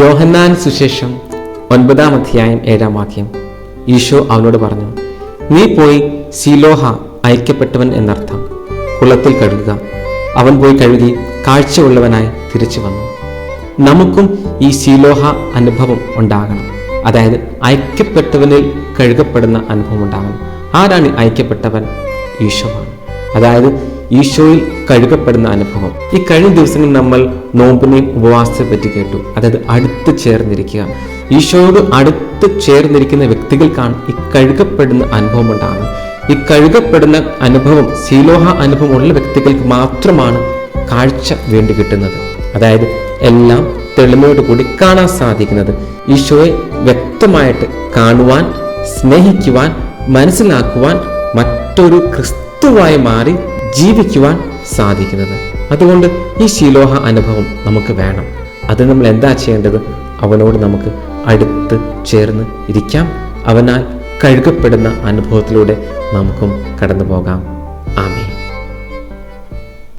യോഹന്നാൻ സുശേഷം ഒൻപതാം അധ്യായം ഏഴാം വാക്യം. ഈശോ അവനോട് പറഞ്ഞു നീ പോയി സീലോഹ അയക്കപ്പെട്ടവൻ എന്നർത്ഥം. കുളത്തിൽ കഴുകുക. അവൻ പോയി കഴുകി കാഴ്ചയുള്ളവനായി തിരിച്ചു വന്നു. നമുക്കും ഈ സീലോഹ അനുഭവം ഉണ്ടാകണം. അതായത് ഐക്യപ്പെട്ടവനിൽ കഴുകപ്പെടുന്ന അനുഭവം ഉണ്ടാകണം. ആരാണ് ഐക്യപ്പെട്ടവൻ ആണ്. അതായത് ഈശോയിൽ കഴുകപ്പെടുന്ന അനുഭവം. ഈ കഴിഞ്ഞ ദിവസങ്ങളിൽ നമ്മൾ നോമ്പിനെയും ഉപവാസത്തെ പറ്റി കേട്ടു. അതായത് അടുത്ത് ചേർന്നിരിക്കുക. ഈശോയോട് അടുത്ത് ചേർന്നിരിക്കുന്ന വ്യക്തികൾക്കാണ് ഈ കഴുകപ്പെടുന്ന അനുഭവം ഉണ്ടാകുന്നത്. ഈ കഴുകപ്പെടുന്ന അനുഭവം ശീലോഹ അനുഭവമുള്ള വ്യക്തികൾക്ക് മാത്രമാണ് കാഴ്ച വേണ്ടി കിട്ടുന്നത്. അതായത് എല്ലാം തെളിമയോട് കൂടി കാണാൻ സാധിക്കുന്നത്. ഈശോയെ വ്യക്തമായിട്ട് കാണുവാൻ സ്നേഹിക്കുവാൻ മനസ്സിലാക്കുവാൻ മറ്റൊരു ക്രിസ്തുവായി മാറി ജീവിക്കുവാൻ സാധിക്കുന്നത്. അതുകൊണ്ട് ഈ ശീലോഹ അനുഭവം നമുക്ക് വേണം. അത് നമ്മൾ എന്താ ചെയ്യേണ്ടത്? അവനോട് നമുക്ക് അടുത്ത് ചേർന്ന് ഇരിക്കാം. അവനാൽ കഴുകപ്പെടുന്ന അനുഭവത്തിലൂടെ നമുക്കും കടന്നു പോകാം ആമേ